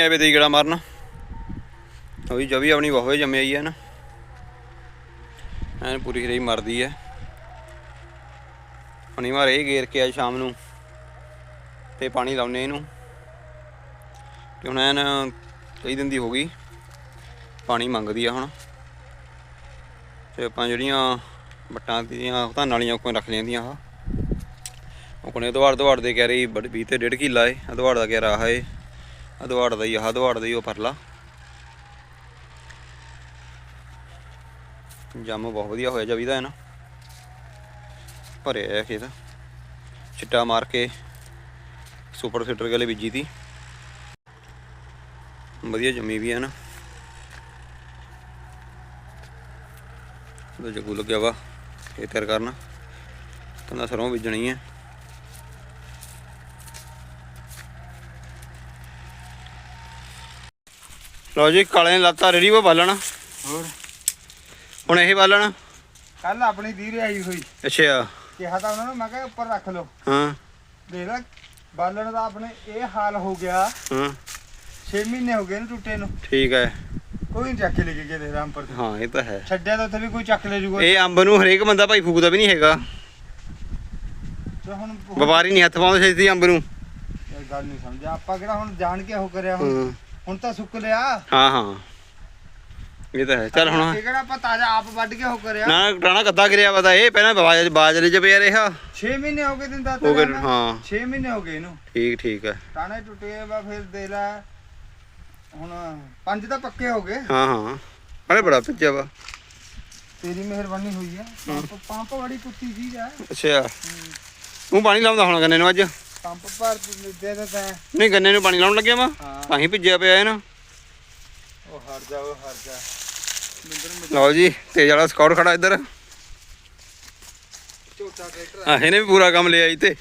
ਐਵੇਂ ਤੇ ਗੜਾ ਮਾਰਨ। ਉਹ ਜਵੀ ਆਪਣੀ ਬਹੁਤ ਜੰਮਿਆ ਹੀ ਹੈ ਨਾ। ਐਨ ਪੂਰੀ ਹਰੀ ਮਰਦੀ ਹੈ ਪਾਣੀ ਮਾਰੇ ਇਹ ਗੇਰ ਕੇ ਅੱਜ ਸ਼ਾਮ ਨੂੰ। ਤੇ ਪਾਣੀ ਲਾਉਨੇ ਇਹਨੂੰ। ਤੇ ਹੁਣ ਐਨ ਕਈ ਦਿਨ ਦੀ ਹੋ ਗਈ। ਪਾਣੀ ਮੰਗਦੀ ਆ ਹੁਣ। ਤੇ ਆਪਾਂ ਜਿਹੜੀਆਂ ਬੱਟਾਂ ਦੀਆਂ ਧਾਨਾਂ ਵਾਲੀਆਂ ਕੋਈ ਰੱਖ ਲੈਂਦੀਆਂ ਆ। ਉਹ ਕੋਨੇ ਦਵਾੜ ਦਵਾੜ ਦੇ ਕਹਿ ਰਹੀ, ਬੜ 20 ਤੇ 1.5 ਕਿੱਲਾ ਏ। ਦਵਾੜ ਦਾ ਕਹਿ ਰਹਾ ਏ। ਆਹ ਦਵਾੜ ਦਾ ਹੀ ਉਹ ਪਰਲਾ। ਜੰਮ ਬਹੁਤ ਵਧੀਆ ਹੋਇਆ ਜਵੀ ਦਾ ਹੈ ਨਾ। ਭਰਿਆ ਹੈ ਖੇਤ। ਚਿੱਟਾ ਮਾਰ ਕੇ ਸੁਪਰ ਸੀਟਰ ਗਲੇ ਬੀਜੀ ਤੀ। ਵਧੀਆ ਜੰਮੀ ਵੀ ਹੈ ਨਾ। ਉਹਦਾ ਜਗੂ ਲੱਗਿਆ ਵਾ, ਇਹ ਤਿਆਰ ਕਰਨਾ। ਕਹਿੰਦਾ ਸਰੋਂ ਬੀਜਣੀ ਹੈ ਲਓ ਜੀ ਕਾਲੇ ਨੇ ਲਾਤਾ ਰੇੜੀ ਵਾ ਬਾਲਣ? ਹੋਰ? ਹੁਣ ਇਹ ਬਾਲਣ? ਕੱਲ ਆਪਣੀ ਦੀਰ ਆਈ ਹੋਈ। ਅੱਛਾ। ਕਿਹਾ ਤਾਂ ਉਹਨਾਂ ਨੂੰ ਮੈਂ ਕਿਹਾ ਉੱਪਰ ਰੱਖ ਲਓ। ਹਾਂ। ਦੇਖ ਲੈ ਬਾਲਣ ਦਾ ਆਪਣੇ ਇਹ ਹਾਲ ਹੋ ਗਿਆ। ਹਾਂ। 6 ਮਹੀਨੇ ਹੋ ਗਏ ਨੇ ਟੁੱਟੇ ਨੂੰ। ਠੀਕ ਹੈ। ਕੋਈ ਨਹੀਂ ਚੱਕ ਕੇ ਲੈ ਕੇ ਗਿਆ ਦੇਖ ਰਾਮਪੁਰ ਤੋਂ। ਹਾਂ ਇਹ ਤਾਂ ਹੈ। ਛੱਡਿਆ ਤਾਂ ਉੱਥੇ ਵੀ ਕੋਈ ਚੱਕ ਲੈ ਜੂਗਾ। ਇਹ ਅੰਬ ਨੂੰ ਹਰੇਕ ਬੰਦਾ ਭਾਈ ਫੂਕਦਾ ਵੀ ਨਹੀਂ ਹੈਗਾ। ਤੇ ਹੁਣ ਵਪਾਰੀ ਨਹੀਂ ਹੱਥ ਪਾਉਂਦੇ ਛੇਤੀ ਅੰਬ ਨੂੰ। ਇਹ ਗੱਲ ਨਹੀਂ ਸਮਝਿਆ। ਆਪਾਂ ਕਿਹੜਾ ਹੁਣ ਜਾਣ ਕੇ ਉਹ ਕਰਿਆ ਹੁਣ। ਹਾਂ। ਹੁਣ ਤਾਂ ਸੁੱਕ ਲਿਆ। ਹਾਂ ਹਾਂ। ਇਹ ਤਾਂ ਹੈ। ਚੱਲ ਹੁਣ ਇਹ ਕਿਹੜਾ ਆਪਾਂ ਤਾਜ਼ਾ ਆਪ ਵੱਢ ਕੇ ਉਹ ਕਰਿਆ। ਨਾ ਟਾਣਾ ਕੱਦਾ ਗਿਰਿਆ ਪਤਾ ਇਹ। ਪਹਿਲਾਂ ਬਾਜ ਬਾਜਰੇ ਚ ਪਿਆ ਰਿਹਾ। 6 ਮਹੀਨੇ ਹੋ ਗਏ ਦਿੰਦਾ ਹੋ ਗਏ ਹਾਂ। 6 ਮਹੀਨੇ ਹੋ ਗਏ ਇਹਨੂੰ। ਠੀਕ ਠੀਕ ਹੈ। ਟਾਣੇ ਟੁੱਟੇ ਵਾ ਫਿਰ ਦੇ ਲੈ। ਹੁਣ ਪੰਜ ਤਾਂ ਪੱਕੇ ਹੋ ਗਏ। ਹਾਂ ਹਾਂ। ਬੜੇ ਬੜਾ ਭਿੱਜਿਆ ਵਾ। ਤੇਰੀ ਮਿਹਰਬਾਨੀ ਹੋਈ ਆ। ਪੰਪ ਬੜੀ ਕੁੱਤੀ ਚੀਜ਼ ਆ ਅੱਛਾ। ਤੂੰ ਪਾਣੀ ਲਾਉਂਦਾ ਹੁਣ ਗੰਨੇ ਨੂੰ ਅੱਜ। ਪੰਪ ਭਰ ਦੇ ਦੇ ਤੈਂ ਨਹੀਂ ਗੰਨੇ ਨੂੰ ਪਾਣੀ ਲਾਉਣ ਲੱਗਿਆ ਵਾ। ਹਾਂ। ਤਾਂ ਹੀ ਭਿੱਜਿਆ ਪਿਆ ਇਹ ਨਾ। ਉਹ ਹਟ ਜਾ ਉਹ ਹਟ ਜਾ। ਮਿੰਦਰ ਮਿੰਦਰ। ਲਓ ਜੀ ਤੇਜ ਵਾਲਾ ਸਕਾਉਟ ਖੜਾ ਇੱਧਰ। ਝੋਟਾ ਟਰੈਕਟਰ ਆ। ਇਹਨੇ ਵੀ ਪੂਰਾ ਕੰਮ ਲਿਆ ਇੱਥੇ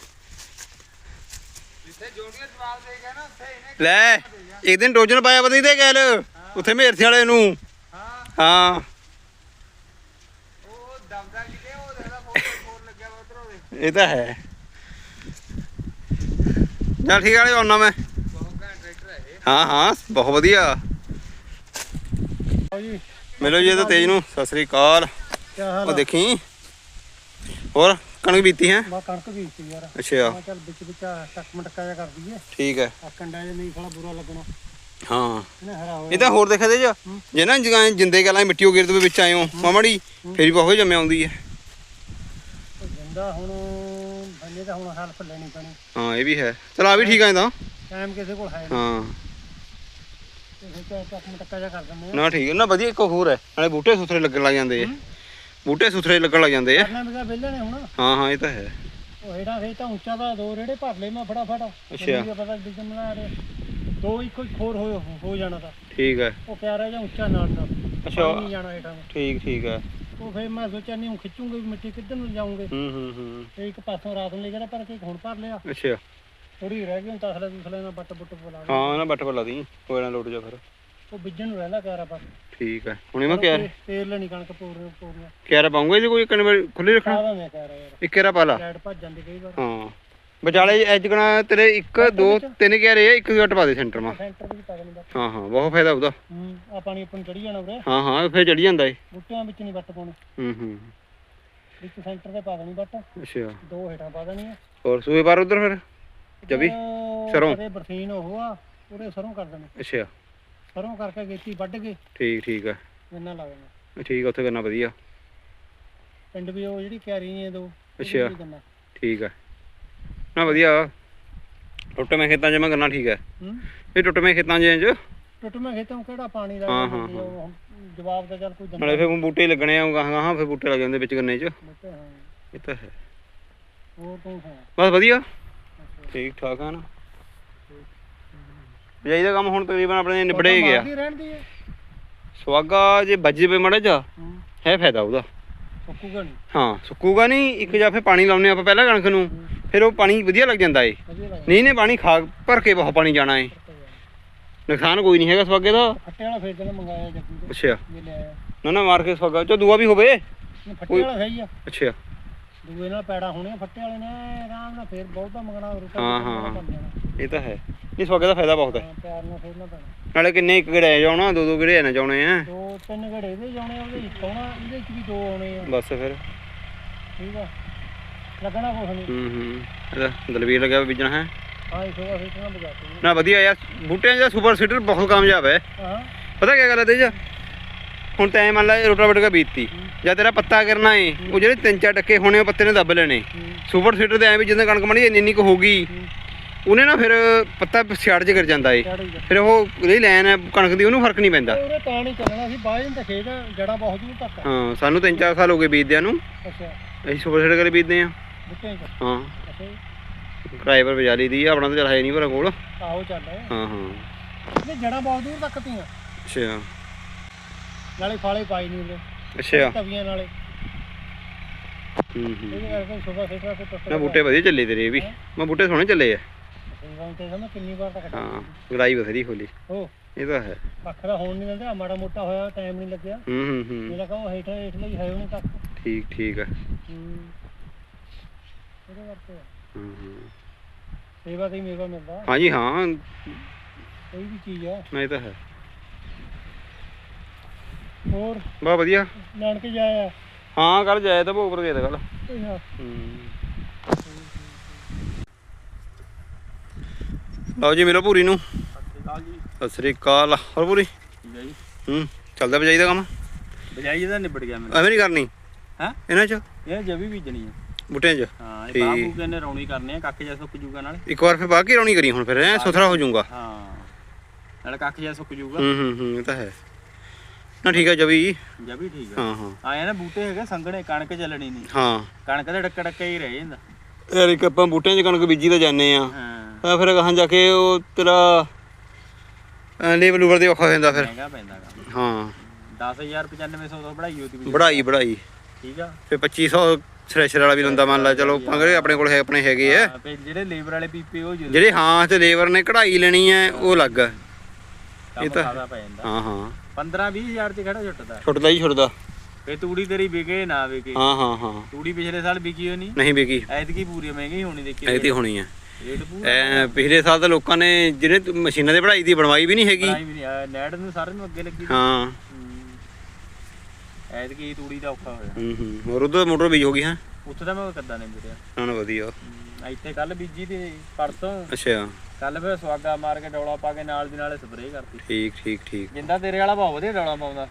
ਜਿੱਥੇ ਜੋੜੀਆਂ ਜਵਾਬ ਦੇ ਗਿਆ ਨਾ ਉੱਥੇ ਇਹਨੇ ਲੈ ਇੱਕ ਦਿਨ ਟੋਜਨ ਪਾਇਆ ਪਤਾ ਨਹੀਂ ਤੇ ਗੈਲ। ਉੱਥੇ ਮੇਰਥੇ ਵਾਲੇ ਨੂੰ। ਹਾਂ। ਹਾਂ। ਉਹ ਦਬਦਾ ਕਿਤੇ ਉਹ ਦੇਖਦਾ ਫੋਨ ਫੋਨ ਲੱਗਿਆ ਵਾ ਉਧਰ ਇਹ ਤਾਂ ਹੈ। ਚੱਲ ਠੀਕ ਵਾਲੇ ਆਉਣਾ ਮੈਂ। ਹੈ ਹਾਂ ਬਹੁਤ ਵਧੀਆ। ਜੀ ਮਿਲੋ ਜੀ ਇਹ ਤਾਂ ਤੇਜ ਨੂੰ ਸਤਿ ਸ੍ਰੀ ਅਕਾਲ। ਉਹ ਦੇਖੀ? ਹੋਰ ਕਣਕ ਬੀਤੀ ਹੈ? ਮੈਂ ਕਣਕ ਬੀਜਤੀ ਯਾਰ। ਅੱਛਾ। ਮੈਂ ਚੱਲ ਵਿੱਚ ਵਿੱਚ ਟੱਕ ਮਟਕਾ ਜਿਹਾ ਕਰ ਦਈਏ। ਠੀਕ ਹੈ। ਆ ਕੰਡਾ ਜਿਹਾ ਨਹੀਂ ਥੋੜਾ ਬੁਰਾ ਲੱਗਣਾ। ਹਾਂ। ਇਹ ਤਾਂ ਹੋਰ ਦੇਖਦੇ ਜੇ। ਜੇ ਨਾ ਜਗਾਂ ਜਿੰਦੇ ਗਲਾਂ ਮਿੱਟੀ ਹੋ ਗਿਰ ਦੇ ਵਿੱਚ ਆਇਓ ਮਾਮੜੀ ਫੇਰ ਹੀ ਬਹੁਤ ਜੰਮਿਆ ਆਉਂਦੀ ਹੈ। ਉਹ ਜਿੰਦਾ ਹੁਣ ਬੰਨੇ ਤਾਂ ਹੁਣ ਹੈਲਪ ਲੈਣੀ ਪੈਣੀ। ਹਾਂ ਇਹ ਵੀ ਹੈ। ਚਲ ਆ ਵੀ ਠੀਕ ਆ ਇਹ ਤਾਂ। ਟਾਈਮ ਕਿਸੇ ਕੋਲ ਹੈ ਨਹੀਂ ਹਾਂ। ਤੇ ਫਿਰ ਟੱਕ ਮਟਕਾ ਜਿਹਾ ਕਰ ਦਿੰਦੇ ਆ। ਨਾ ਠੀਕ ਹੈ ਨਾ ਵਧੀਆ ਇੱਕ ਹੋਰ ਹੈ। ਨਾਲੇ ਬੂਟੇ ਸੁਥਰੇ ਲੱਗਣ ਲੱਗ ਜਾਂਦੇ ਆ। ਬੂਟੇ ਸੁਥਰੇ ਲੱਗਣ ਲੱਗ ਜਾਂਦੇ ਆ। ਕਰਨਾ ਵੀ ਵਿਹਲੇ ਨੇ ਹੁਣ। ਹਾਂ ਹਾਂ ਇਹ ਤਾਂ ਹੈ। ਉਹ ਹੇਠਾਂ ਫੇ ਤਾਂ ਉੱਚਾ ਦਾ ਦੋ ਰੇੜੇ ਭਰ ਲਏ ਮੈਂ ਫਟਾਫਟ। ਅੱਛਾ। ਮੈਨੂੰ ਕੀ ਪਤਾ ਡਿਜਨ ਬਣਾ ਰਹੇ। ਦੋ ਇੱਕੋ ਹੀ ਖੋਰ ਹੋ ਹੋ ਜਾਣਾ ਤਾਂ। ਠੀਕ ਹੈ ਉਹ ਪਿਆਰਾ ਜਾਂ ਉੱਚਾ ਨਾਲ ਦਾ। ਅੱਛਾ। ਪਾਣੀ ਨਹੀਂ ਜਾਣਾ ਹੇਠਾਂ। ਨੂੰ। ਠੀਕ ਠੀਕ ਹੈ ਉਹ ਫੇਰ ਮੈਂ ਸੋਚਿਆ ਨਹੀਂ ਹੁਣ ਖਿੱਚੂਗੇ ਵੀ ਮਿੱਟੀ ਕਿੱਧਰ ਨੂੰ ਜਾਉਂਗੇ ਹੂੰ ਹੂੰ ਹੂੰ। ਤੇ ਇੱਕ ਪਾਸੋਂ ਰਾਤ ਨੂੰ ਲੈ ਗਿਆ ਪਰ ਕੇ ਹੁਣ ਭਰ ਲਿਆ। ਅੱਛਾ। ਥੋੜੀ ਰਹਿ ਗਈ ਹੁਣ ਤਸਲੇ ਤੁਸਲੇ ਨਾਲ ਬੱਟ ਬੁੱਟ ਬੁਲਾ ਲਏ। ਹਾਂ ਨਾ ਬੱਟ ਬੱਲਾ ਦੀ ਕੋਈ ਨਾ ਲੋਟ ਜਾ ਫਿਰ। ਉਹ ਬਿੱਜਣ ਨੂੰ ਰਹਿੰਦਾ ਕਾਰਾ ਬਸ ਠੀਕ ਹੈ ਹੁਣੇ ਮੈਂ ਕਿਹਾ ਤੇਲ ਲੈਣੀ ਕਣਕ ਪੂਰ ਪੂਰੀਆਂ। ਕਿਆਰਾ ਪਾਉਂਗਾ ਇਹਦੇ ਕੋਈ ਕਣ ਖੁੱਲੇ ਰੱਖਣਾ? ਕਾਹਦਾ ਮੈਂ ਕਹਿ ਰਿਹਾ ਯਾਰ। ਇੱਕ ਕਿਆਰਾ ਪਾ ਲਾ। ਲਾਈਟ ਭੱਜ ਜਾਂਦੀ ਕਈ ਵਾਰ। ਹਾਂ। ਵਿਚਾਲੇ ਐਜ ਕਣਾ ਤੇਰੇ 1 2 3 ਕਿਆਰੇ ਆ ਇੱਕ ਗੱਟ ਪਾ ਦੇ ਸੈਂਟਰ ਮਾ। ਸੈਂਟਰ ਵਿੱਚ ਪਾ ਦੇਣਾ ਹਾਂ ਹਾਂ ਬਹੁਤ ਫਾਇਦਾ ਉਹਦਾ। ਹੂੰ ਆ ਪਾਣੀ ਆਪਣ ਚੜੀ ਜਾਣਾ ਵੀਰੇ ਹਾਂ ਹਾਂ ਫੇਰ ਚੜੀ ਜਾਂਦਾ ਏ। ਬੂਟਿਆਂ ਵਿੱਚ ਨਹੀਂ ਵੱਟ ਪਾਉਣੀ। ਹੂੰ ਹੂੰ। ਵਿੱਚ ਸੈਂਟਰ ਤੇ ਪਾ ਦੇਣੀ ਵੱਟ। ਅੱਛਾ। ਦੋ ਹੇਠਾਂ ਪਾ ਦੇਣੀ ਆ ਹੋਰ ਸੂਏ ਬਾਰ ਉਧਰ ਫਿਰ? ਉਹ ਸਰੋਂ। ਕਦੇ ਬਰਸੀਨ ਉਹ ਆ ਉਹਦੇ ਸਰੋਂ ਕਰ ਦੇਣੇ। ਅੱਛਾ। ਸਰੋਂ ਕਰਕੇ ਗੇਤੀ ਵੱਢ ਕੇ ਠੀਕ ਠੀਕ ਲਾ ਦੇਣਾ। ਠੀਕ ਆ, ਉੱਥੇ ਕਰਨਾ ਵਧੀਆ। ਪਿੰਡ ਵੀ ਉਹ ਜਿਹੜੀ ਕਿਆਰੀ ਨੇ ਦੋ ਉਹਦੇ ਅੱਛਾ। ਵੀ ਗੰਨਾ ਠੀਕ ਹੈ ਨਾ ਵਧੀਆ ਟੁੱਟਵੇਂ ਖੇਤਾਂ 'ਚ ਮੈਂ ਕਰਨਾ ਠੀਕ ਹੈ। ਇਹ ਟੁੱਟਵੇਂ ਖੇਤਾਂ 'ਚ ਇੰਜ ਟੁੱਟਵੇਂ ਖੇਤੋਂ ਕਿਹੜਾ ਪਾਣੀ ਦਾ ਹਾਂ, ਉਹ ਜਵਾਬ ਦਾ ਚੱਲ ਕੋਈ ਦਿੰਦਾ। ਨਾਲੇ ਫਿਰ ਬੂਟੇ ਹੀ ਲੱਗਣੇ ਆ ਗਾਹਾਂ ਗਾਹਾਂ ਫਿਰ ਬੂਟੇ ਲੱਗ ਜਾਂਦੇ ਵਿੱਚ ਗੰਨੇ 'ਚ। ਬੂਟੇ ਹਾਂ। ਇਹ ਤਾਂ ਹੈ। ਹੋਰ ਤੂੰ ਹੈ ਬਸ ਵਧੀਆ। ਠੀਕ ਠਾਕ ਆ ਨਾ। ਬਿਜਾਈ ਦਾ ਕੰਮ ਹੁਣ ਤਕਰੀਬਨ ਆਪਣੇ ਨਿਬੜੇ ਹੀ ਗਿਆ। ਮਾਰਦੀ ਰਹਿਣ ਦੀ ਹੈ। ਸਵਾਗਾ ਜੇ ਵੱਜ ਜਵੇ ਮੜਾ ਜਾ ਹੂੰ। ਹੈ ਫਾਇਦਾ ਉਹਦਾ। ਸੁੱਕੂਗਾ ਨਹੀਂ। ਹਾਂ ਸੁੱਕੂਗਾ ਨਹੀਂ ਇੱਕ ਜਾਂ ਫਿਰ ਪਾਣੀ ਲਾਉਨੇ ਆਪਾਂ ਪਹਿਲਾਂ ਕਣਕ ਨੂੰ। ਫਿਰ ਉਹ ਪਾਣੀ ਵਧੀਆ ਲੱਗ ਜਾਂਦਾ ਏ। ਨਹੀਂ ਨੇ ਪਾਣੀ ਖਾ ਭਰ ਕੇ ਬਹੁਤ ਪਾਣੀ ਜਾਣਾ ਏ। ਨੁਕਸਾਨ ਕੋਈ ਨਹੀਂ ਹੈਗਾ ਸਵਾਗੇ ਦਾ। ਫੱਟੇ ਵਾਲਾ ਫੇਰ ਤੇ ਮੰਗਾਇਆ ਜੱਗੀ ਤੋਂ ਅੱਛਾ। ਨਾ ਨਾ ਮਾਰ ਕੇ ਸਵਾਗਾ। ਚੋ ਦੂਆ ਵੀ ਹੋਵੇ। ਨਹੀਂ, ਫੱਟੇ ਵਾਲਾ ਸਹੀ ਆ। ਅੱਛਾ। ਦੂਏ ਨਾਲ ਪੈੜਾ ਹੋਣੇ ਆ, ਫੱਟੇ ਵਾਲੇ ਨੇ ਆਰਾਮ ਨਾਲ ਫੇਰ ਬਹੁਤਾ ਮੰਗਣਾ ਰੁਕਾ ਹਾਂ, ਹਾਂ। ਬਣ ਜਾਣਾ ਇਹ ਤਾਂ ਹੈ। ਨਹੀਂ ਸਵਾਗੇ ਦਾ ਫਾਇਦਾ ਬਹੁਤ ਹੈ। ਹਾਂ, ਪਿਆਰ ਨਾਲ ਖੇਡਣਾ ਪੈਣਾ। ਨਾਲੇ ਕਿੰਨੇ ਇੱਕ ਗੜੇ ਜਾਉਣਾ ਦੋ ਦੋ ਗੜੇ ਨਾ ਜਾਉਣੇ ਆ। ਦੋ ਤਿੰਨ ਘੜੇ ਇਹਦੇ ਜਾਣੇ ਉਹਦੇ ਇੱਕ ਆਉਣਾ ਇਹਦੇ ਚ ਵੀ ਦੋ ਆਉਣੇ ਆ। ਬਸ ਫਿਰ। ਠੀਕ ਆ। ਲੱਗਣਾ ਕੁਛ ਨਹੀਂ ਹੂੰ ਹੂੰ। ਇਹਦਾ ਦਲਵੀਰ ਲੱਗਿਆ ਹੋਇਆ ਬੀਜਣਾ ਹੈ? ਹਾਂ ਇਹ ਸੋਵਾ ਖੇਡਣਾ ਬਜਾਤੀ ਨਾ ਵਧੀਆ ਯਾਰ। ਬੂਟਿਆਂ ਦਾ ਸੁਪਰ ਸੀਡਰ ਬਹੁਤ ਕਾਮਯਾਬ ਹੈ। ਹਾਂ। ਪਤਾ ਕੀ ਗੱਲ ਹੈ ਤੇਜ? ਹੁਣ ਤੈਂ ਮੰਨ ਲਾ ਰੋਟਾਵੇਟਰ ਕਾ ਬੀਤਤੀ ਜਾਂ ਤੇਰਾ ਪੱਤਾ ਕਰਨਾ ਏ ਉਹ ਜਿਹੜੇ ਤਿੰਨ ਚਾਰ ਟੱਕੇ ਹੋਣੇ ਉਹ ਪੱਤੇ ਨੇ ਦੱਬ ਲੈਣੇ। ਹੂੰ, ਸੁਪਰ ਸੀਡਰ ਦੇ ਐ ਵੀ ਜਿੰਨਾ ਕਣਕ ਮਣੀ ਇੰਨੀ ਇੰਨੀ ਕੁ ਹੋਗੀ ਹੂੰ, ਉਹਨੇ ਨਾ ਫਿਰ ਪੱਤਾ ਸਿਆੜ ਚ ਕਰ ਜਾਂਦਾ ਏ। ਚੜ੍ਹ ਗਿਆ ਫਿਰ ਉਹ ਜਿਹੜੀ ਲਾਈਨ ਹੈ ਕਣਕ ਦੀ ਉਹਨੂੰ ਫ਼ਰਕ ਨਹੀਂ ਪੈਂਦਾ। ਉਹਦੇ ਤਾਂ ਨਹੀਂ ਚੱਲਣਾ ਸੀ ਬਾਹਰ ਤਾਂ ਖੇਤ ਜੜਾ ਬਹੁਤ ਦੂਰ ਤੱਕ ਆ। ਹਾਂ ਸਾਨੂੰ ਤਿੰਨ ਚਾਰ ਸਾਲ ਹੋ ਗਏ ਬੀਜਦਿਆਂ ਨੂੰ। ਅੱਛਾ। ਅਸੀਂ ਸੁਪਰ ਸੀਡਰ ਕਰੇ ਬੀਜਦੇ ਆ ਹਾਂ। ਕਿਰਾਏ ਪਰ ਦੀ ਆ, ਆਪਣਾ ਤਾਂ ਚੱਲ ਹੈ ਨਹੀਂ ਭਰਾ ਕੋਲ। ਆਹੋ ਚੱਲ ਹਾਂ। ਹਾਂ ਇਹ ਜੜਾ ਬਹੁਤ ਦੂਰ ਤੱਕ ਤੀਆਂ। ਅੱਛਾ। ਨਾਲੇ ਫਾਲੇ ਪਾਈ ਨਹੀਂ ਉਹਦੇ ਅੱਛਾ। ਤਵੀਆਂ ਨਾਲੇ। ਹੂੰ ਹੂੰ। ਇਹਦੇ ਕਰਕੇ ਸੁਬਾ ਖੇਡਣਾ ਤੇ ਟੁੱਟ ਨਾ ਬੂਟੇ ਵਧੀਆ ਚੱਲੇ ਤੇਰੇ ਇਹ ਵੀ। ਮੈਂ ਬੂਟੇ ਸੋਹਣੇ ਚੱਲੇ ਆ। ਸੰਗਾਂ ਤੇ ਸਮਝ ਕਿੰਨੀ ਵਾਰ ਤੱਕ ਹਾਂ ਗੜਾਈ ਬਥੇਰੀ ਹੋਲੀ ਉਹ ਇਹ ਤਾਂ ਹੈ। ਪੱਖ ਦਾ ਹੋਣ ਨਹੀਂ ਦਿੰਦੇ ਆਹ ਮਾੜਾ ਮੋਟਾ ਹੋਇਆ ਟਾਈਮ ਨਹੀਂ ਲੱਗਿਆ। ਹੂੰ ਹੂੰ ਹੂੰ। ਮੇਰਾ ਕਹੋ ਹੇਠ ਹੇਠ ਲਈ ਹੈ ਉਹਨੇ ਤੱਕ। ਠੀਕ ਠੀਕ ਆ। ਹੂੰ। ਇਹਦੇ ਕਰਕੇ ਆ। ਹੂੰ ਹੂੰ। ਸੇਵਾ ਤੇ ਹੀ ਮੇਵਾ ਮਿਲਦਾ। ਹਾਂਜੀ ਹਾਂ। ਕੋਈ ਵੀ ਚੀਜ਼ ਆ। ਨਾ ਇਹ ਤਾਂ ਹੈ। ਹੋਰ? ਬਾ ਵਧੀਆ। ਨਾਨਕੇ ਜਾਇਆ ਹਾਂ ਕੱਲ ਜਾਇਆ ਤਾਂ ਭੋਗ ਪਰ ਗਿਆ ਤਾਂ ਕੱਲ ਲਓ ਜੀ ਮਿਲੋ ਪੂਰੀ ਨੂੰ। ਸਤਿ ਜੀ। ਸਤਿ ਸ੍ਰੀ ਅਕਾਲ। ਹੋਰ ਪੂਰੀ? ਹੈ ਜੀ ਹੂੰ ਚੱਲਦਾ ਬਜਾਈ ਦਾ ਕੰਮ? ਬਜਾਈ ਇਹਦਾ ਨਿਬੜ ਗਿਆ ਮੈਨੂੰ ਐਵੇਂ ਨਹੀਂ ਕਰਨੀ? ਹੈਂ? ਇਹਨਾਂ ਚ? ਇਹ ਜਵੀ ਬੀਜਣੀ ਹੈ ਬੂਟਿਆਂ ਚ? ਹਾਂ ਇਹ। ਬਾਬੂ ਕਹਿੰਦੇ ਰੌਣੀ ਕਰਨੇ ਆ ਕੱਖ ਜਿਹਾ ਸੁੱਕ ਜੂਗਾ ਨਾਲੇ। ਇੱਕ ਵਾਰ ਫਿਰ ਬਾਕੀ ਰੌਣੀ ਕਰੀ ਹੁਣ ਫਿਰ ਐ ਸੁਥਰਾ ਹੋ ਜਾਊਗਾ। ਹਾਂ ਨਾਲੇ ਕੱਖ ਜਿਹਾ ਸੁੱਕ ਜੂਗਾ। ਹੂੰ ਹੂੰ ਹੂੰ ਇਹ ਤਾਂ ਹੈ। ਨਾ ਠੀਕ ਹੈ ਜਵੀ ਜਵੀ ਠੀਕ ਆ। ਹਾਂ ਹਾਂ। ਆਇਆ ਨਾ ਬੂਟੇ ਹੈਗੇ ਸੰਘਣੇ ਕਣਕ ਚੱਲਣੀ ਨਹੀਂ। ਹਾਂ। ਕਣਕ ਦੇ ਡੱਕਾ ਡੱਕਾ ਹੀ ਰਹਿ ਜਾਂਦਾ। ਯਾਰ ਇੱਕ ਆਪਾਂ ਬੂਟਿਆਂ 'ਚ ਕਣਕ ਬੀਜੀ ਤਾਂ ਜਾਂਦੇ ਆ। ਹਾਂ। ਫਿਰ ਗਾਹਾਂ ਜਾ ਕੇ ਉਹ ਤੇਰਾ ਲੇਵਲ ਉਵਰ ਦੇ ਔਖਾ ਹੋ ਜਾਂਦਾ ਫਿਰ। ਮਹਿੰਗਾ ਪੈਂਦਾ ਹਾਂ। 10000 9500 ਤੋਂ ਬੜਾਈ ਹੋਤੀ ਬੜਾਈ ਬੜਾਈ ਠੀਕ ਆ। ਫਿਰ 2500 ਥ੍ਰੈਸ਼ਰ ਵਾਲਾ ਵੀ ਲੰਦਾ ਮੰਨ ਲਾ ਚਲੋ ਪੰਗੜੇ ਆਪਣੇ ਕੋਲ ਹੈ ਆਪਣੇ ਹੈਗੇ ਆ। ਤੇ ਜਿਹੜੇ ਲੇਬਰ ਵਾਲੇ ਪੀਪੇ ਉਹ ਜਿਹੜੇ ਹਾਂ ਤੇ ਲੇਬਰ ਨੇ ਕਢਾਈ ਲੈਣੀ ਹੈ ਉਹ ਅਲੱਗ ਹੈ ਕੰਮ ਤਾਂ- ਖਾਦਾ ਪੈ ਜਾਂਦਾ। ਹਾਂ ਹਾਂ। 15 20000 ਚ ਖੜਾ ਛੁੱਟਦਾ। ਛੁੱਟਦਾ ਹੀ ਛੁੱਟਦਾ। ਫੇ ਤੂੜੀ ਤੇਰੀ ਵਿਕੇ ਨਾ ਵਿਕੇ। ਹਾਂ ਹਾਂ ਹਾਂ। ਤੂੜੀ ਪਿਛਲੇ ਸਾਲ ਵਿਕੀ ਹੋ ਨਹੀਂ? ਨਹੀਂ ਵਿਕੀ। ਐਤਕੀ ਪੂਰੀ ਮਹਿੰਗੀ ਹੋਣੀ ਦੇਖੀ ਇਹ ਤੇ ਹੋਣੀ ਰੇਟ ਪੂਰਾ ਐ ਪਿਛਲੇ ਸਾਲ ਤਾਂ ਲੋਕਾਂ ਨੇ ਜਿਹੜੇ ਮਸ਼ੀਨਾਂ ਦੇ ਪੜਾਈ ਦੀ ਬਣਵਾਈ ਵੀ ਨਹੀਂ ਹੈਗੀ। ਵੀ ਨਹੀਂ ਆ, ਨੈਟ ਨੂੰ ਸਾਰਿਆਂ ਨੂੰ ਅੱਗੇ ਲੱਗੀ। ਹੂੰ। ਐਤਕੀ ਤੂੜੀ ਦਾ ਔਖਾ ਹੋਇਆ। ਹੂੰ ਹੂੰ। ਹੋਰ ਉਧਰ ਮੋਟਰ ਬੀਜ ਹੋ ਗਈ ਹੈ? ਉੱਥੇ ਤਾਂ ਮੈਂ ਕੱਦਾ ਨਹੀਂ ਮਿਲਿਆ ਨਾ ਨਾ ਵਧੀਆ। ਹੂੰ, ਇੱਥੇ ਕੱਲ ਬੀਜੀ ਤੇ ਪਰਸੋਂ। ਅੱਛਾ। ਕੱਲ ਫਿਰ ਸਵਾਗਾ ਮਾਰ ਕੇ ਡੌਲਾ ਪਾ ਕੇ ਨਾਲ ਦੀ ਨਾਲੇ ਸਪਰੇਅ ਕਰਤੀ। ਠੀਕ ਠੀਕ ਠੀਕ। ਜਿੰਦਾ ਤੇਰੇ ਵਾਲਾ ਬਹੁਤ ਵਧੀਆ ਡੌਲਾ ਪਾਉਂਦਾ।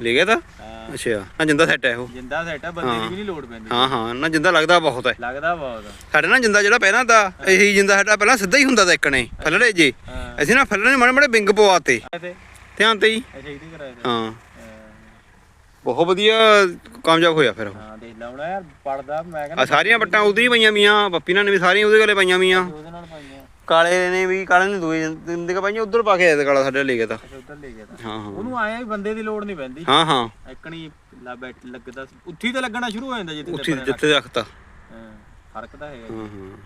ਲੈ ਗਿਆ ਤਾਂ? ਹਾਂ। ਅੱਛਾ। ਨਾ ਜਿੰਦਾ ਸੈੱਟ ਹੈ ਉਹ। ਜਿੰਦਾ ਸੈਟ ਆ ਬੰਦੇ ਦੀ ਵੀ ਨਹੀਂ ਲੋੜ ਪੈਂਦੀ। ਹਾਂ ਹਾਂ। ਨਾ ਜਿੰਦਾ ਲੱਗਦਾ ਬਹੁਤ ਹੈ। ਲੱਗਦਾ ਬਹੁਤ ਸਾਡੇ ਨਾਲ ਜਿੰਦਾ ਜਿਹੜਾ ਪਹਿਲਾਂ ਤਾਂ ਇਹੀ ਜਿੰਦਾ ਸਾਡਾ ਪਹਿਲਾਂ ਸਿੱਧਾ ਹੀ ਹੁੰਦਾ ਤਾਂ ਇੱਕ ਨੇ ਫੱਲੜੇ ਜੇ। ਅਸੀਂ ਨਾ ਫੱਲੜੇ ਮਾੜੇ ਮਾੜੇ ਵਿੰਗ ਪਵਾਤੇ ਧਿਆਨ ਤੇ। ਹਾਂ। ਬਹੁਤ ਵਧੀਆ ਕਾਮਯਾਬ ਹੋਇਆ ਫਿਰ ਉਹ। ਹਾਂ ਦੇਖ ਲਾ ਹੁਣ ਯਾਰ ਪੜਦਾ ਮੈਂ ਆ ਕਹਿੰਦਾ ਸਾਰੀਆਂ ਬੱਟਾਂ ਉਹਦੀ ਹੀ ਪਈਆਂ ਮੀਆਂ ਪੱਪੀ ਨਾਲ ਨੇ ਵੀ ਸਾਰੀਆਂ ਉਹਦੇ ਗਲੇ ਪਈਆਂ ਮੀਆਂ। ਉਹਦੇ ਨਾਲ ਪਾਈਆਂ। ਕਾਲੇ ਨੇ ਵੀ ਕਾਲੇ ਨੇ ਦੂਏ ਦਿਨ ਦੇ ਪਾਈਆਂ ਉਧਰ ਪਾ ਕੇ ਆਇਆ ਤੇ ਕਾਲਾ ਸਾਡੇ ਲੈ ਗਿਆ ਤਾਂ। ਅੱਛਾ ਉੱਧਰ ਲੈ ਗਿਆ ਤਾਂ। ਹਾਂ ਹਾਂ। ਉਹਨੂੰ ਆਇਆ ਵੀ ਬੰਦੇ ਦੀ ਲੋੜ ਨਹੀਂ ਪੈਂਦੀ। ਹਾਂ ਹਾਂ। ਐਕਣੀ ਲਾ ਬੈਠ ਲੱਗਦਾ ਸੀ। ਉੱਥੇ ਹੀ ਤਾਂ ਲੱਗਣਾ ਸ਼ੁਰੂ ਹੋ ਜਾਂਦਾ ਜਿੱਥੇ ਉੱਥੇ ਜਿੱਥੇ ਰੱਖਤਾ। ਹਾਂ ਫ਼ਰਕ ਤਾਂ ਹੈਗਾ ਜੀ। ਹਾਂ। ਹਾਂ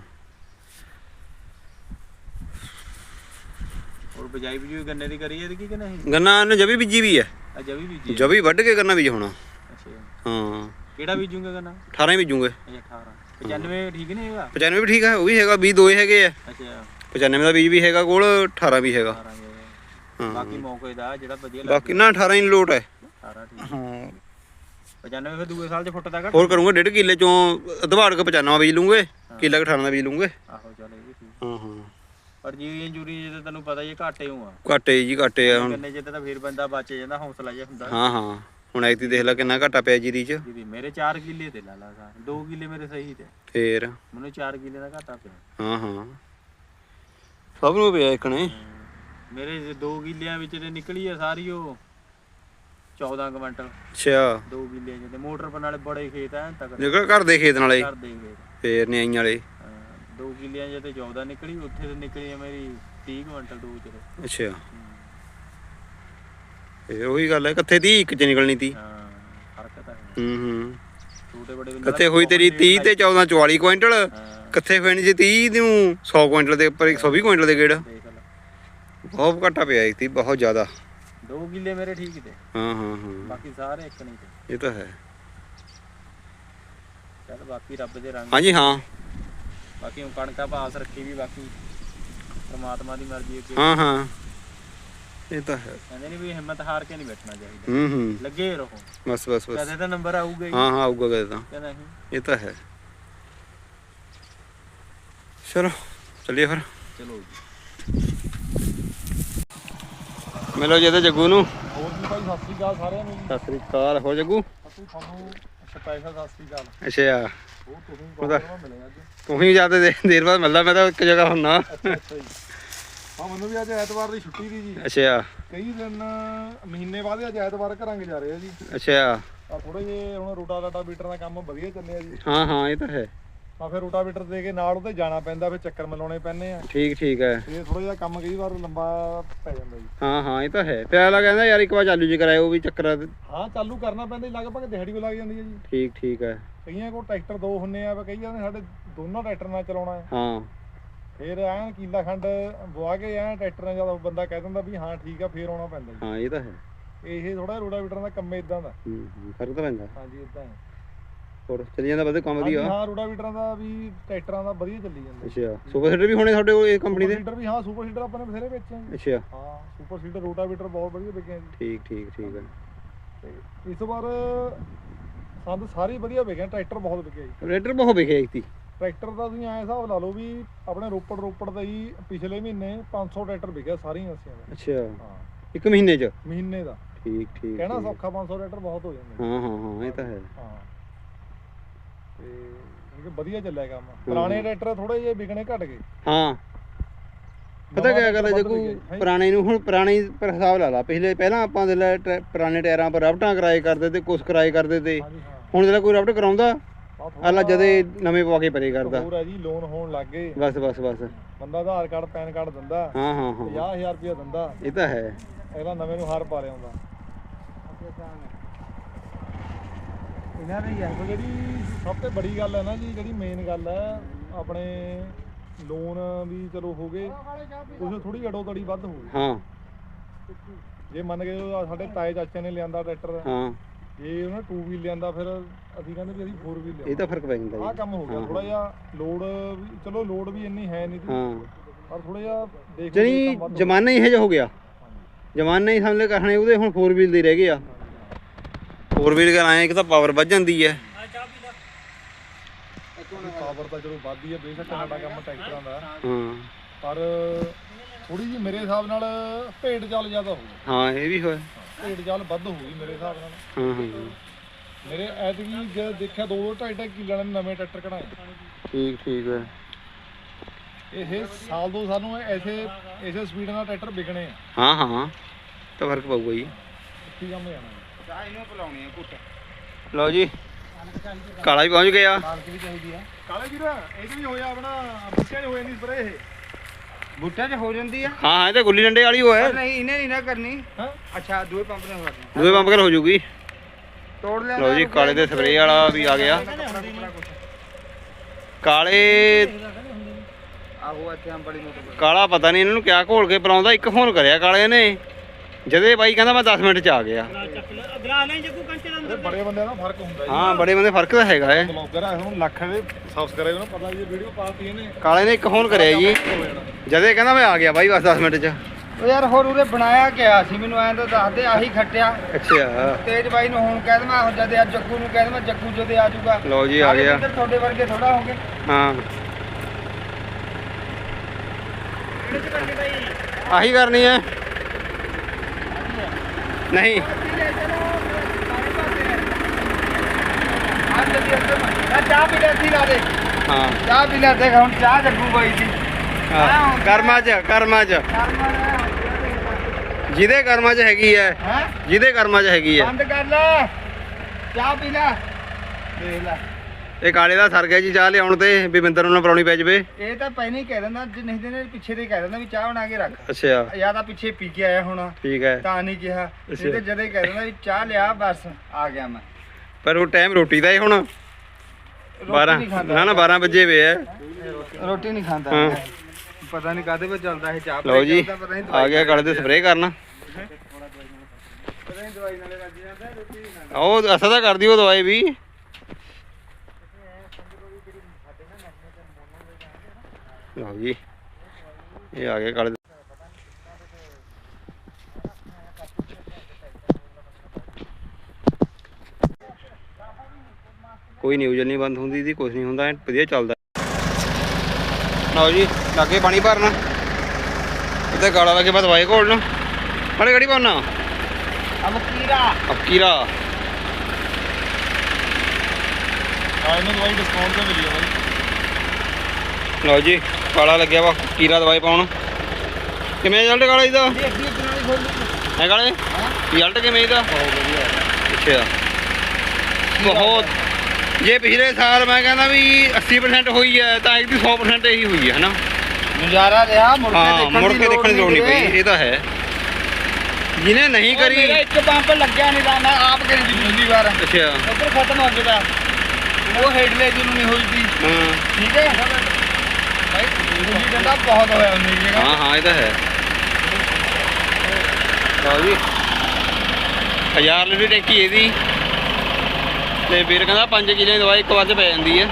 ਹੋਰ ਬਜਾਈ ਬਜੂਈ ਗੰਨੇ ਦੀ ਕਰੀ ਇਹਦੀ ਕੀ ਕਿ ਨਹੀਂ ਗੰਨਾ ਇਹਨੇ ਜਵੀ ਬੀਜੀ ਵੀ ਹੈ ਆ ਜਵੀ ਬੀਜੀ ਜਵੀ ਵੱਢ ਕੇ ਗੰਨਾ ਬੀਜ ਹੋਣਾ ਅੱਛਾ। ਹਾਂ। ਕਿਹੜਾ ਬੀਜੂਗਾ ਗੰਨਾ? 18 ਹੀ ਬੀਜੂਗੇ। ਇਹ 18 95 ਠੀਕ ਨਹੀਂ ਹੈਗਾ? 95 ਵੀ ਠੀਕ ਹੈ ਉਹ ਵੀ ਹੈਗਾ ਬੀਜ ਦੋਏ ਹੈਗੇ ਆ। ਅੱਛਾ। 95 ਦਾ ਬੀਜ ਵੀ ਹੈਗਾ ਕੋਲ 18 ਵੀ ਹੈਗਾ। 18 ਹੈਗਾ। ਹਾਂ। ਬਾਕੀ ਮੌਕੇ ਦਾ ਜਿਹੜਾ ਵਧੀਆ ਬਾਕੀ ਨਾ 18 ਹੀ ਲੋਟ ਹੈ। 18 ਠੀਕ। ਹਾਂ। 95 ਫਿਰ ਦੂਏ ਸਾਲ ਚ ਫੁੱਟ ਦਾ ਘੱਟ ਹੋਰ ਕਰੂੰਗਾ ਡੇਢ ਕਿੱਲੇ ਚੋਂ ਦਵਾੜ ਕੇ 95 ਬੀਜ ਲੂੰਗੇ ਕਿੱਲਾ ਕੁ 18 ਦਾ ਬੀਜ ਲੂੰਗੇ। ਆਹੋ ਚੱਲ ਇਹ ਵੀ ਠੀਕ। ਹਾਂ ਹਾਂ। ਪਰ ਜੀ ਇੰਜੂਰੀ ਜੇ ਤੈਨੂੰ ਪਤਾ ਹੀ ਘਾਟੇ ਹੋਂ ਆ ਘਾਟੇ ਜੀ ਘਾਟੇ ਆ ਹੁਣ। ਗੰਨੇ ਜਿੱਤੇ ਤਾਂ ਫਿਰ ਬੰਦਾ ਬਚ ਜਾਂਦਾ ਹੌਸਲਾ ਜਿਹਾ ਹੁੰਦਾ। ਹਾਂ ਹਾਂ। ਹੁਣ ਐਕਤੀ ਦੇਖ ਲੈ ਕਿੰਨਾ ਘਾਟਾ ਪਿਆ ਜੀਰੀ ਚ। ਜਿਹਦੀ ਮੇਰੇ 4 ਕਿੱਲੇ ਤੇ ਲਾ ਲਾ ਸਾ। 2 ਕਿੱਲੇ ਮੇਰੇ ਸਹੀ ਤੇ। ਫੇਰ। ਮੈਨੂੰ 4 ਕਿੱਲੇ ਦਾ ਘਾਟਾ ਪਿਆ। ਹਾਂ ਹਾਂ। ਸਭ ਨੂੰ ਪਿਆ ਇਕਣੇ ਮੇਰੇ 2 ਕਿੱਲਿਆਂ ਵਿੱਚ ਤੇ ਨਿਕਲੀ ਆ ਸਾਰੀ ਉਹ। 14 ਕੁਇੰਟਲ। ਅੱਛਾ। 2 ਕਿੱਲਿਆਂ ਚ ਤੇ ਮੋਟਰ ਪਰ ਨਾਲੇ ਬੜੇ ਖੇਤ ਐ ਤੱਕ ਨਿਕਲ ਘਰ ਦੇ ਖੇਤ ਨਾਲੇ। ਕਰਦੇ ਖੇਤ। ਫੇਰ ਨਿਆਈਆਂ ਵਾਲੇ। 2 ਕਿੱਲਿਆਂ ਚ ਤੇ 14 ਨਿਕਲੀ ਉੱਥੇ ਤੇ ਨਿਕਲੀ ਆ ਮੇਰੀ 30 ਕੁਇੰਟਲ ਦੋ ਚ ਤੇ। ਅੱਛਾ ਫੇਰ ਉਹੀ ਗੱਲ ਹੈ ਕਿੱਥੇ ਦੀ ਇੱਕ ਚ ਨਿਕਲਣੀ ਤੀ ਹਾਂ ਫ਼ਰਕ ਤਾਂ ਹੈ। ਹੂੰ ਹੂੰ। ਛੋਟੇ ਬੜੇ ਬੰਦੇ ਕਿੱਥੇ ਹੋਈ ਤੇਰੀ 30 ਤੇ 14 44 ਕੁਇੰਟਲ ਕਿੱਥੇ ਹੋਣੀ ਜੀ 30 ਨੂੰ 100 ਕੁਇੰਟਲ ਦੇ ਉੱਪਰ 120 ਕੁਇੰਟਲ ਦੇ ਗੇੜ। ਬਹੁਤ ਘਾਟਾ ਪਿਆ ਇੱਕ ਤੀ ਬਹੁਤ ਜ਼ਿਆਦਾ। 2 ਕਿੱਲੇ ਮੇਰੇ ਠੀਕ ਤੇ। ਹਾਂ ਹਾਂ ਹਾਂ। ਬਾਕੀ ਸਾਰੇ ਇੱਕ ਨਹੀਂ ਤੇ। ਇਹ ਤਾਂ ਹੈ। ਚੱਲ ਬਾਕੀ ਰੱਬ ਦੇ ਰੰਗ ਹਾਂਜੀ ਹਾਂ। ਬਾਕੀ ਹੁਣ ਕਣਕਾਂ ਪਾਸ ਰੱਖੀ ਵੀ ਬਾਕੀ ਪਰਮਾਤਮਾ ਦੀ ਮਰਜ਼ੀ ਅੱਗੇ ਹਾਂ ਹਾਂ। ਇਹ ਤਾਂ ਹੈ। ਕਹਿੰਦੇ ਨਹੀਂ ਵੀ ਹਿੰਮਤ ਹਾਰ ਕੇ ਨਹੀਂ ਬੈਠਣਾ ਚਾਹੀਦਾ। ਹੂੰ ਹੂੰ। ਲੱਗੇ ਰਹੋ। ਬਸ ਬਸ ਬਸ। ਕਦੇ ਤਾਂ ਨੰਬਰ ਆਊਗਾ ਹੀ। ਹਾਂ ਹਾਂ ਆਊਗਾ ਕਦੇ ਤਾਂ। ਨਹੀਂ ਇਹ ਤਾਂ ਹੈ। ਚਲੋ ਚੱਲੀਏ ਫਿਰ। ਚਲੋ ਮਿਲੋ ਜੀ ਇਹਦੇ ਜੱਗੂ ਨੂੰ। ਹੋਰ ਵੀ ਭਾਈ ਸਤਿ ਸ੍ਰੀ ਅਕਾਲ ਸਾਰਿਆਂ ਨੂੰ ਸਤਿ ਸ੍ਰੀ ਅਕਾਲ। ਹੋ ਜੱਗੂ? ਅਸੀਂ ਤੁਹਾਨੂੰ ਸਪੈਸ਼ਲ ਸਤਿ ਸ੍ਰੀ ਅਕਾਲ। ਅੱਛਾ ਉਹ ਤੁਸੀਂ ਉਹਦਾ- ਬਹੁਤ ਮਿਲੇ ਅੱਜ। ਤੂੰ ਹੀ ਜ਼ਿਆਦਾ ਦੇਰ ਬਾਅਦ ਮਿਲਦਾ ਮੈਂ ਤਾਂ ਇੱਕ ਜਗ੍ਹਾ ਹੁੰਨਾ ਅੱਛਾ ਅੱਛਾ ਜੀ। ਹਾਂ ਮੈਨੂੰ ਵੀ ਅੱਜ ਐਤਵਾਰ ਦੀ ਛੁੱਟੀ ਦੀ ਜੀ। ਅੱਛਾ ਕਈ ਦਿਨ ਮਹੀਨੇ ਬਾਅਦ ਅੱਜ ਐਤਵਾਰ ਘਰਾਂ ਜਾ ਰਹੇ ਆ ਜੀ। ਅੱਛਾ ਆ ਥੋੜੇ ਜੇ ਹੁਣ ਰੋਟਾ ਰਾਟਾ ਬੀਟਰ ਦਾ ਕੰਮ ਵਧੀਆ ਚੱਲਿਆ ਜੀ। ਹਾਂ ਹਾਂ ਇਹ ਤਾਂ ਹੈ। ਆ ਫਿਰ ਰੋਟਾ ਬੀਟਰ ਦੇ ਕੇ ਨਾਲ ਉਹਦੇ ਜਾਣਾ ਪੈਂਦਾ ਫਿਰ ਚੱਕਰ ਮਿਲਾਉਣੇ ਪੈਂਦੇ ਆ। ਠੀਕ ਠੀਕ ਹੈ। ਤੇ ਥੋੜਾ ਜਿਹਾ ਕੰਮ ਕਈ ਵਾਰ ਲੰਬਾ ਪੈ ਜਾਂਦਾ ਜੀ। ਹਾਂ ਹਾਂ ਇਹ ਤਾਂ ਹੈ। ਤੇ ਅਗਲਾ ਕਹਿੰਦਾ ਯਾਰ ਇੱਕ ਵਾਰ ਚਾਲੂ ਜੀ ਕਰਾਇਓ ਵੀ ਚੱਕਰ। ਹਾਂ ਚਾਲੂ ਕਰਨਾ ਪੈਂਦਾ ਜੀ ਲਗਭਗ ਦਿਹਾੜੀ ਵੀ ਲੱਗ ਜਾਂਦੀ ਹੈ ਜੀ। ਠੀਕ ਠੀਕ ਹੈ। ਕਈਆਂ ਕੋਲ ਟਰੈਕਟਰ ਦੋ ਹੁੰਨੇ ਆ ਵਾ ਕਈਆਂ ਨੇ ਸਾਡੇ ਦੋਨਾਂ ਟਰੈਕਟਰ ਨਾਲ ਚਲਾਉਣਾ ਹੈ। ਹਾਂ। ਫਿਰ ਐਨ ਕੀਲਾ ਖੰਡ ਬਵਾ ਕੇ ਐਨ ਟਰੈਕਟਰ ਨਾਲ ਜਦੋਂ ਬੰਦਾ ਕਹਿ ਦਿੰਦਾ ਵੀ ਹਾਂ ਠੀਕ ਆ ਫੇਰ ਆਉਣਾ ਪੈਂਦਾ ਜੀ। ਹਾਂ ਇਹ ਤਾਂ ਹੈ। ਇਹ ਥੋੜਾ ਰੋੜਾ ਬੀਟਰ ਦਾ ਕੰਮ ਇਦਾਂ ਦਾ। ਹੂੰ ਹੂੰ, ਫ਼ਰਕ ਤਾਂ ਪੈਂਦਾ। ਹਾਂਜੀ ਇਦਾਂ ਹੈ। ਹੋਰ ਚੱਲੀ ਜਾਂਦਾ ਵਧੀਆ ਕੰਮ ਵਧੀਆ ਹਾਂ ਰੋੜਾ ਬੀਟਰਾਂ ਦਾ ਵੀ ਟਰੈਕਟਰਾਂ ਦਾ ਵਧੀਆ ਚੱਲੀ ਜਾਂਦਾ। ਅੱਛਾ ਸੁਪਰ ਸੀਡਰ ਵੀ ਹੋਣੇ ਤੁਹਾਡੇ ਕੋਲ ਇਹ ਕੰਪਨੀ ਦੇ? ਸੀਡਰ ਵੀ ਹਾਂ ਸੁਪਰ ਸੀਡਰ ਆਪਾਂ ਨੇ ਬਥੇਰੇ ਵੇਚੇ ਆ ਜੀ। ਅੱਛਾ। ਹਾਂ ਸੁਪਰ ਸੀਡਰ ਰੋਟਾ ਬੀਟਰ ਬਹੁਤ ਵਧੀਆ ਵਿਕੇ ਆ ਜੀ। ਠੀਕ ਠੀਕ ਠੀਕ ਹੈ ਇਸ ਵਾਰ ਸੰਦ ਸਾਰੇ ਵਧੀਆ ਵਿਕੇ ਟਰੈਕਟਰ ਬਹੁਤ ਵਿਕੇ ਜੀ। ਰੇਟਰ ਬਹੁਤ ਵਿਖਿਆ ਇਤੀ ਟਰੈਕਟਰ ਦਾ ਤੁਸੀਂ ਐਂ ਹਿਸਾਬ ਲਾ ਲਓ ਵੀ ਆਪਣੇ ਰੋਪੜ ਰੋਪੜ ਦਾ ਹੀ ਪਿਛਲੇ ਮਹੀਨੇ 500 ਟਰੈਕਟਰ ਵਿਕਿਆ ਸਾਰੀਆਂ ਨਸੀਆਂ ਦਾ। ਅੱਛਾ। ਹਾਂ। ਇੱਕ ਮਹੀਨੇ ਚ? ਮਹੀਨੇ ਦਾ। ਠੀਕ ਠੀਕ ਕਹਿਣਾ। ਸੌਖਾ 500 ਟਰੈਕਟਰ ਬਹੁਤ ਹੋ ਜਾਂਦੇ ਹਾਂ ਹਾਂ ਹਾਂ ਇਹ ਤਾਂ ਹੈ। ਹਾਂ। ਤੇ ਵਧੀਆ ਚੱਲਿਆ ਕੰਮ। ਪੁਰਾਣੇ ਟਰੈਕਟਰ ਥੋੜੇ ਜਿਹੇ ਵਿਕਣੇ ਘਟ ਗਏ। ਹਾਂ। ਪਤਾ ਨਵਾਂ ਕੀ ਗੱਲ ਹੈ ਜੀ। ਪੁਰਾਣੇ ਨੂੰ ਹੁਣ ਪੁਰਾਣੇ ਪਰ ਹਿਸਾਬ ਲਾ ਲਾ। ਪਿਛਲੇ ਪਹਿਲਾਂ ਆਪਾਂ ਦੇ ਲੈ ਟਰੈ- ਪੁਰਾਣੇ ਟਾਇਰਾਂ ਪਰ ਰਬਟਾਂ ਕਰਾਏ ਕਰਦੇ ਤੇ ਕੁਛ ਕਰਾਏ ਕਰਦੇ ਤੇ। ਹਾਂਜੀ ਹਾਂ। ਹੁਣ ਜਿਹੜਾ ਕੋਈ ਰਬਟ ਕਰਾਉਂਦਾ ਆਲਾ ਜਦੇ ਨਵੇਂ ਪਵਾ ਕੇ ਪਰੇ ਕਰਦਾ। ਹੋਰ ਹੈ ਜੀ ਲੋਨ ਹੋਣ ਲੱਗ ਗਏ। ਬਸ ਬਸ ਬਸ। ਬੰਦਾ ਆਧਾਰ ਕਾਰਡ ਪੈਨ ਕਾਰਡ ਦਿੰਦਾ। ਹਾਂ ਹਾਂ ਹਾਂ। 50000 ਰੁਪਇਆ ਦਿੰਦਾ। ਇਹ ਤਾਂ ਹੈ। ਅਗਲਾ ਨਵੇਂ ਨੂੰ ਹਾਰ ਪਾ ਲਿਆਉਂਦਾ ਇਹਨਾਂ ਨੇ ਯਾਰ ਜਿਹੜੀ ਸਭ ਤੋਂ ਬੜੀ ਗੱਲ ਹੈ ਨਾ ਜੀ ਜਿਹੜੀ ਮੇਨ ਗੱਲ ਹੈ ਆਪਣੇ ਲੋਨ ਵੀ ਚਲੋ ਹੋ ਗਏ ਕੁਝ ਥੋੜੀ ਅੜੋ ਤੜੀ ਵੱਧ ਹੋ ਗਈ। ਹਾਂ। ਜੇ ਮੰਨ ਕੇ ਚਲੋ ਸਾਡੇ ਤਾਏ ਚਾਚੇ ਨੇ ਲਿਆਂਦਾ ਟਰੈਕਟਰ ਹਾਂ। ਜੇ ਉਹਨੇ 2 ਵੀਲ ਲਿਆਂਦਾ ਫਿਰ ਅਸੀਂ ਕਹਿੰਦੇ ਵੀ ਅਸੀਂ 4 ਵੀਲ ਇਹ ਲਿਆਂਦਾ ਤਾਂ ਫ਼ਰਕ ਪੈ ਜਾਂਦਾ ਆਹ ਜੀ ਕੰਮ ਹੋ ਗਿਆ ਥੋੜਾ ਜਿਹਾ ਲੋਡ ਵੀ ਚਲੋ ਲੋਡ ਵੀ ਇੰਨੀ ਹੈ ਨਹੀਂ ਸੀ ਹਾਂ। ਪਰ ਥੋੜਾ ਜਿਹਾ ਦੇਖ ਜਣੀ ਜ਼ਮਾਨਾ ਹੀ ਇਹ ਜਿਹਾ ਹੋ ਗਿਆ। ਜ਼ਮਾਨਾ ਹੀ ਸਮਝ ਲੈ ਕਰਨੇ ਉਹਦੇ ਹੁਣ 4 ਵੀਲ ਦੇ ਰਹਿ ਗਏ ਆ। 4 ਵੀਲ ਕਰਾਏ ਇੱਕ ਤਾਂ ਪਾਵਰ ਵੱਧ ਜਾਂਦੀ ਹੈ ਪਾਵਰ ਤਾਂ ਚਲੋ ਵੱਧਦੀ ਹੈ ਬੇਸ਼ੱਕ ਸਾਡਾ ਕੰਮ ਟਰੈਕਟਰਾਂ ਦਾ। ਹਾਂ। ਪਰ ਥੋੜੀ ਜੀ ਮੇਰੇ ਹਿਸਾਬ ਨਾਲ ਭੇਡ ਚਾਲ ਜ਼ਿਆਦਾ ਹੋ ਗਈ। ਹਾਂ ਇਹ ਵੀ ਹੋਇਆ। ਭੇਡ ਚਾਲ ਵੱਧ ਹੋ ਗਈ ਮੇਰੇ ਹਿਸਾਬ ਨਾਲ। ਹਾਂ ਹਾਂ। ਮੇਰੇ ਐਤਕੀ ਜੇ ਦੇਖਿਆ ਦੋ ਦੋ ਢਾਈ ਢਾਈ ਕਿੱਲੇ ਵਾਲੇ ਨਵੇਂ ਟਰੈਕਟਰ ਕਢਾਏ। ਠੀਕ ਠੀਕ ਹੈ ਇਹ ਸਾਲ ਦੋ ਸਾਨੂੰ ਐਸੇ ਐਸੇ ਸਪੀਡ ਨਾਲ ਟਰੈਕਟਰ ਵਿਕਣੇ ਆ। ਹਾਂ ਹਾਂ। ਤਾਂ ਫ਼ਰਕ ਪਊਗਾ ਜੀ। ਕੀ ਕੰਮ ਜਾਣਾ? ਚਾਹ ਇਹਨੂੰ ਪਿਲਾਉਣੀ ਆ ਘੁੱਟ। ਲਓ ਜੀ ਕਾਲਾ ਵੀ ਪਹੁੰਚ ਗਿਆ। ਮਾਲਕ ਵੀ ਚਾਹੀਦੀ ਆ। ਕਾਲੇ ਵੀਰ ਇਹ ਵੀ ਹੋਇਆ ਆਪਣਾ ਬੁੱਟਿਆਂ 'ਚ ਹੋ ਜਾਂਦੀ ਸਪਰੇ ਇਹ। ਬੂਟਿਆਂ 'ਚ ਹੋ ਜਾਂਦੀ ਆ। ਹਾਂ ਹਾਂ ਇਹ ਤਾਂ ਗੁੱਲੀ ਡੰਡੇ ਵਾਲੀ ਹੋਇਆ। ਨਹੀਂ ਇਹਨੇ ਨਹੀਂ ਨਾ ਕਰਨੀ। ਹਾਂ। ਅੱਛਾ ਦੂਏ ਪੰਪ ਨੇ ਕਰਨੀ ਦੂਏ ਪੰਪ ਕਰ ਹੋ ਜੂਗੀ ਤੋੜ ਲਿਆ ਲਓ ਜੀ ਕਾਲੇ ਦੇ ਸਪਰੇਅ ਵਾਲਾ ਵੀ ਆ ਗਿਆ। ਕਾਲੇ ਆਹੋ ਇੱਥੇ ਅੰਬੜੀ ਮੋਟਰ ਕਾਲਾ ਪਤਾ ਨਹੀਂ ਇਹਨਾਂ ਨੂੰ ਕਿਆ ਘੋਲ ਕੇ ਪਿਲਾਉਂਦਾ ਇੱਕ ਫੋਨ ਕਰਿਆ ਕਾਲੇ ਨੇ। ਜਦੇ ਬਾਈ ਕਹਿੰਦਾ ਮੈਂ 10 ਮਿੰਟ ਚ ਆ ਗਿਆ। ਇਹ ਬੜੇ ਬੰਦਿਆਂ ਦਾ ਫ਼ਰਕ ਹੁੰਦਾ ਜੀ। ਹਾਂ ਬੜੇ ਬੰਦੇ ਫ਼ਰਕ ਤਾਂ ਹੈਗਾ ਹੈ। ਬਲੌਗਰ ਆ ਹੁਣ ਲੱਖ ਦੇ ਸਬਸਕ੍ਰਾਈਬਰ ਨੂੰ ਪਤਾ ਜੀ ਵੀਡੀਓ ਪਾਤੀ ਇਹਨੇ। ਕਾਲੇ ਨੇ ਇੱਕ ਫੋਨ ਕਰਿਆ ਜੀ। ਜਦੇ ਕਹਿੰਦਾ ਮੈਂ ਆ ਗਿਆ ਬਾਈ ਬਸ 10 ਮਿੰਟ ਚ। ਉਹ ਯਾਰ ਹੋਰ ਉਹਦੇ ਬਣਾਇਆ ਕਿਆ ਸੀ ਮੈਨੂੰ ਐਂ ਤਾਂ ਦੱਸ ਦੇ ਆਹੀ ਖੱਟਿਆ। ਅੱਛਾ। ਤੇਜ ਬਾਈ ਨੂੰ ਹੁਣ ਕਹਿ ਦਵਾਂ ਜਦੇ ਅੱਜ ਜੱਗੂ ਨੂੰ ਕਹਿ ਦਵਾਂ ਜੱਗੂ ਜਦੇ ਆ ਜਾਊਗਾ। ਲਓ ਜੀ ਆ ਗਿਆ। ਤੁਹਾਡੇ ਵਰਗੇ ਥੋੜਾ ਹੋਗੇ। ਹਾਂ। ਆਹੀ ਕਰਨੀ ਹੈ। ਆ ਚਾਹ ਪੀ ਲੈ ਸੀ ਲਾ ਦੇ। ਹਾਂ। ਚਾਹ ਪੀ ਲੈ ਦੇਖ ਹੁਣ ਚਾਹ ਜੱਗੂ ਬਾਈ ਦੀ। ਹਾਂ, ਕਰਮਾਂ ਚ ਕਰਮਾਂ ਚ ਜਿਹਦੇ ਕਰਮਾਂ ਚ ਹੈਗੀ ਹੈ? ਜਿਹਦੇ ਕਰਮਾਂ ਚ ਹੈਗੀ ਹੈ ਬੰਦ ਕਰ ਲੈ। ਚਾਹ ਪੀ ਲੈ। ਦੇਖ ਲੈ। ਇਹ ਕਾਲੇ ਦਾ ਸਰ ਗਿਆ ਜੀ ਚਾਹ ਲਿਆਉਣ ਤੇ ਬਿੰਦਰ ਨੂੰ ਨਾ ਪਰਾਉਣੀ ਪੈ ਜਵੇ। ਇਹ ਤਾਂ ਪਹਿਲਾਂ ਹੀ ਕਹਿ ਦਿੰਦਾ ਜੇ ਨਹੀਂ ਦਿੰਦੇ ਪਿੱਛੇ ਦੇ ਕਹਿ ਦਿੰਦਾ ਵੀ ਚਾਹ ਬਣਾ ਕੇ ਰੱਖ। ਅੱਛਾ। ਜਾਂ ਤਾਂ ਪਿੱਛੇ ਪੀ ਕੇ ਆਇਆ ਹੋਣਾ। ਠੀਕ ਹੈ। ਤਾਂ ਨਹੀਂ ਕਿਹਾ। ਇਹ ਤੇ ਜਦੇ ਕਹਿ ਦਿੰਦਾ ਵੀ ਚਾਹ ਲਿਆ ਬਸ ਆ ਗਿਆ ਮੈਂ। ਪਰ ਉਹ ਟਾਈਮ ਰੋਟੀ ਦਾ ਹੀ ਹੁਣ। ਰੋਟੀ 12 ਨਹੀਂ ਖਾਂਦਾ। ਨਾ ਨਾ 12 ਵਜੇ ਵੇ ਹੈ ਰੋਟੀ ਨਹੀਂ ਖਾਂਦਾ। ਪਤਾ ਨਹੀਂ ਕਾਦੇ ਵਿੱਚ ਚੱਲਦਾ ਇਹ ਚਾਹ ਲਓ ਜੀ ਨਹੀਂ ਆ ਗਿਆ ਕਾਲੇ ਦੇ ਸਪਰੇਅ ਕਰਨਾ। ਨਹੀਂ ਨਹੀਂ ਉਹ ਅਸਰ ਤਾਂ ਕਰਦੀ ਉਹ ਦਵਾਈ ਵੀ। ਲਓ ਜੀ ਇਹ ਆ ਗਏ ਕਾਲੇ ਕੋਈ ਨਿਊਜ਼ ਨਹੀਂ ਬੰਦ ਹੁੰਦੀ ਦੀ ਕੁਝ ਨਹੀਂ ਹੁੰਦਾ ਵਧੀਆ ਚੱਲਦਾ। ਲਓ ਜੀ ਲਾਗੇ ਪਾਣੀ ਭਰਨਾ। ਇੱਥੇ ਗਾਲਾ ਲੱਗੇ ਬਾਅਦ ਵਾਏ ਘੋਲਣਾ ਮਾੜੇ ਗੜੀ ਪਾਉਣਾ। ਅਬ ਕੀਰਾ ਅਬਕੀਰਾ ਆ ਇਹਨੂੰ ਦਵਾਈ ਡਿਸਕਾਊਂਟ ਤੇ ਮਿਲੀ ਆ ਬਾਈ। ਲਓ ਜੀ। ਕਾਲਾ ਲੱਗਿਆ ਵਾ ਕੀਰਾ ਦਵਾਈ ਪਾਉਣ। ਕਿਵੇਂ ਰਿਜ਼ਲਟ ਕਾਲਾ ਇਹਦਾ ਹੈ ਕਾਲੇ ਰਿਜ਼ਲਟ ਕਿਵੇਂ ਇਹਦਾ ਅੱਛਾ। ਬਹੁਤ। ਜੇ ਪਿਛਲੇ ਸਾਲ ਮੈਂ ਕਹਿੰਦਾ ਵੀ 80% ਹੋਈ ਹੈ ਤਾਂ ਇਹਦੀ 100% ਇਹੀ ਹੋਈ ਹੈ ਹਨਾ? ਨਜ਼ਾਰਾ ਰਿਹਾ ਮੁੜ ਕੇ ਦੇਖਣ ਦੀ ਲੋੜ ਨਹੀਂ। ਪਈ ਇਹ ਤਾਂ ਹੈ। ਜਿਹਨੇ ਨਹੀਂ ਕਰੀ ਮੇਰਾ ਇੱਕ ਪੰਪ ਲੱਗਿਆ ਨਹੀਂ ਤਾਂ ਮੈਂ ਆਪ ਕਰੀ ਦੀ ਪਹਿਲੀ ਵਾਰ। ਅੱਛਾ। ਉੱਧਰ ਖਤਮ ਹੋ ਗਿਆ। ਉਹ ਹੇਡਲੇ ਜਿਹਨੂੰ ਨਹੀਂ ਹੋਈ ਸੀ। ਹਾਂ। ਠੀਕ ਹੈ? ਭਾਈ ਜੀ ਕਹਿੰਦਾ ਬਹੁਤ ਹੋਇਆ ਉਨੀ ਜਗ੍ਹਾ। ਹਾਂ ਹਾਂ, ਇਹ ਤਾਂ ਹੈ। ਲਓ ਜੀ। 1000 ਲੀਟਰ ਟੈਂਕੀ ਇਹਦੀ। ਤੇ ਵੀਰ ਕਹਿੰਦਾ 5 ਕਿਲੇ ਦੀ ਦਵਾਈ ਇੱਕ ਵਾਰ 'ਚ ਪੈ ਜਾਂਦੀ ਹੈ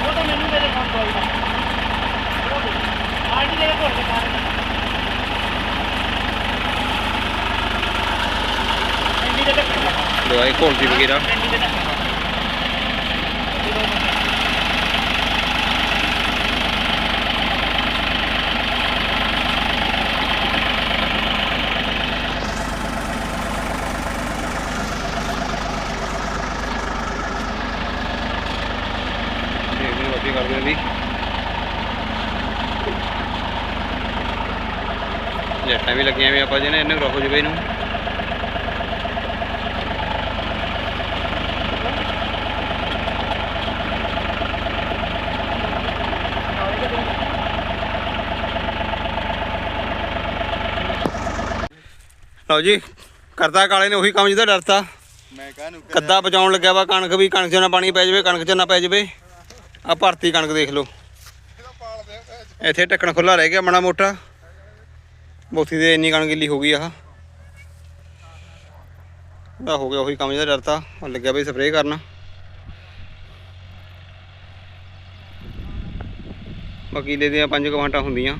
ਉਹ ਤਾਂ ਮੈਨੂੰ ਮੇਰੇ ਕੋਲ ਕੋਈ ਨਾ ਆਜੀ ਦੇ ਕੋਲ ਤੇ ਮਾਰੇ ਇੰਨੀ ਦੇ ਤੱਕ ਦਵਾਈ ਵਗੈਰਾ। ਇੰਨੀ ਦੇ ਵੀ ਵਾਪੀ ਜੱਟਾਂ ਵੀ ਲੱਗੀਆਂ ਵੀ ਆਪਾਂ ਜਿਹਨੇ, ਇਹਨੇ ਰੱਖੋ ਜਵੇ ਇਹਨੂੰ ਲਓ ਜੀ ਕਰਤਾ ਕਾਲੇ ਨੇ ਉਹੀ ਕੰਮ ਜਿਹਦਾ ਡਰਤਾ। ਮੈਂ ਕਹਨੂੰ ਕੱਦਾ ਬਚਾਉਣ ਲੱਗਿਆ ਵਾ ਕਣਕ ਵੀ ਕਣਕ 'ਚ ਨਾ ਪਾਣੀ ਪੈ ਜਾਵੇ ਕਣਕ 'ਚ ਨਾ ਪੈ ਜਾਵੇ। ਆ ਭਰਤੀ ਕਣਕ ਦੇਖ ਲਓ। ਇੱਥੇ ਢੱਕਣ ਖੁੱਲਾ ਰਹਿ ਗਿਆ ਮਾੜਾ ਮੋਟਾ। ਬੋਥੀ ਦੇ ਇੰਨੀ ਕਣਕ ਗਿੱਲੀ ਹੋ ਗਈ ਆਹ। ਦਾ ਹੋ ਗਿਆ ਉਹੀ ਕੰਮ ਜਿਹਦਾ ਡਰਤਾ। ਲੱਗਿਆ ਬਈ ਸਪਰੇਅ ਕਰਨਾ। ਬਾਕੀ ਦੇ ਦੀਆਂ ਪੰਜ ਕਵਾਂਟਾਂ ਹੁੰਦੀਆਂ।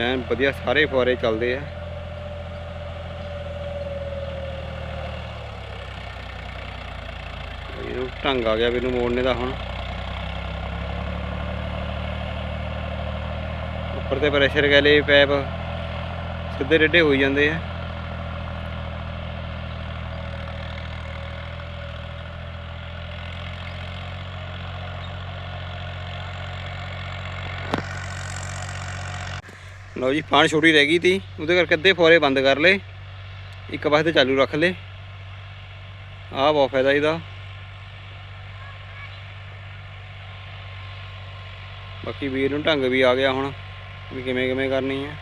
ਐਨ ਵਧੀਆ ਸਾਰੇ ਫੁਆਰੇ ਚੱਲਦੇ ਆ। ਇਹਨੂੰ ਢੰਗ ਆ ਗਿਆ ਵੀ ਇਹਨੂੰ ਮੋੜਨੇ ਦਾ ਹੁਣ। ਉੱਪਰ ਤੇ ਪ੍ਰੈਸ਼ਰ ਗੈਲੇ ਪੈਪ ਸਿੱਧੇ ਡੇਢੇ ਹੋਈ ਜਾਂਦੇ ਆ। ਲਓ ਜੀ ਪਾਣੀ ਛੋਟੀ ਰਹਿ ਗਈ ਤੀ। ਉਹਦੇ ਕਰਕੇ ਅੱਧੇ ਫੁਆਰੇ ਬੰਦ ਕਰ ਲਏ। ਇੱਕ ਪਾਸੇ ਚਾਲੂ ਰੱਖ ਲਏ। ਆਹ ਬਹੁਤ ਫਾਇਦਾ ਇਹਦਾ। ਬਾਕੀ ਵੀਰ ਨੂੰ ਢੰਗ ਵੀ ਆ ਗਿਆ ਹੁਣ, ਵੀ ਕਿਵੇਂ ਕਿਵੇਂ ਕਰਨੀ ਹੈ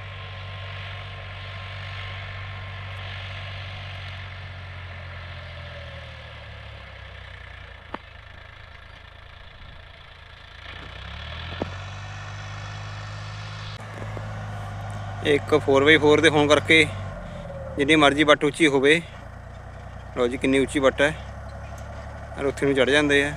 ਇੱਕ 4x4 ਦੇ ਹੋਣ ਕਰਕੇ ਜਿੰਨੀ ਮਰਜ਼ੀ ਵੱਟ ਉੱਚੀ ਹੋਵੇ, ਲਓ ਜੀ ਕਿੰਨੀ ਉੱਚੀ ਵੱਟ ਹੈ। ਔਰ ਉੱਥੇ ਨੂੰ ਚੜ ਜਾਂਦੇ ਆ।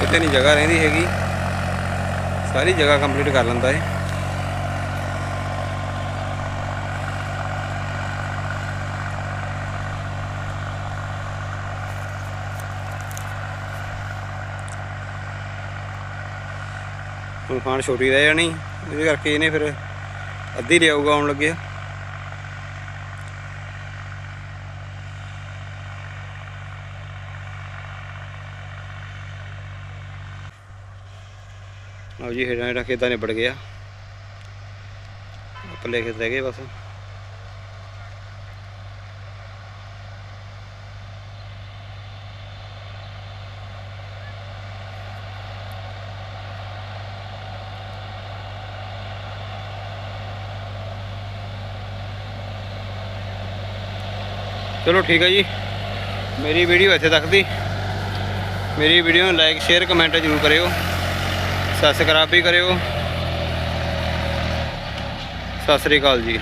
ਕਿਤੇ ਨਹੀਂ ਜਗ੍ਹਾ ਰਹਿੰਦੀ ਹੈਗੀ। ਸਾਰੀ ਜਗ੍ਹਾ ਕੰਪਲੀਟ ਕਰ ਲੈਂਦਾ ਹੈ ਹੁਣ ਖਾਣ ਛੋਟੀ ਰਹਿ ਜਾਣੀ, ਇਹਦੇ ਕਰਕੇ ਇਹਨੇ ਫਿਰ ਅੱਧੀ ਲਿਆਊਗਾ ਆਉਣ ਲੱਗਿਆ। ਆਓ ਜੀ, ਹੇਠਾਂ ਹੇਠਾਂ ਖੇਤਾਂ ਨਿਬੜ ਗਿਆ ਪੱਲੇ ਖੇਤ ਰਹਿ ਗਏ ਬਸ। ਚਲੋ ਠੀਕ ਹੈ ਜੀ। ਮੇਰੀ ਵੀਡੀਓ ਇੱਥੇ ਤੱਕ ਦੀ। ਮੇਰੀ ਵੀਡੀਓ ਨੂੰ ਲਾਈਕ ਸ਼ੇਅਰ ਕਮੈਂਟ ਜ਼ਰੂਰ ਕਰਿਓ। ਸਬਸਕ੍ਰਾਈਬ ਵੀ ਕਰਿਓ। ਸਤਿ ਸ੍ਰੀ ਅਕਾਲ ਜੀ।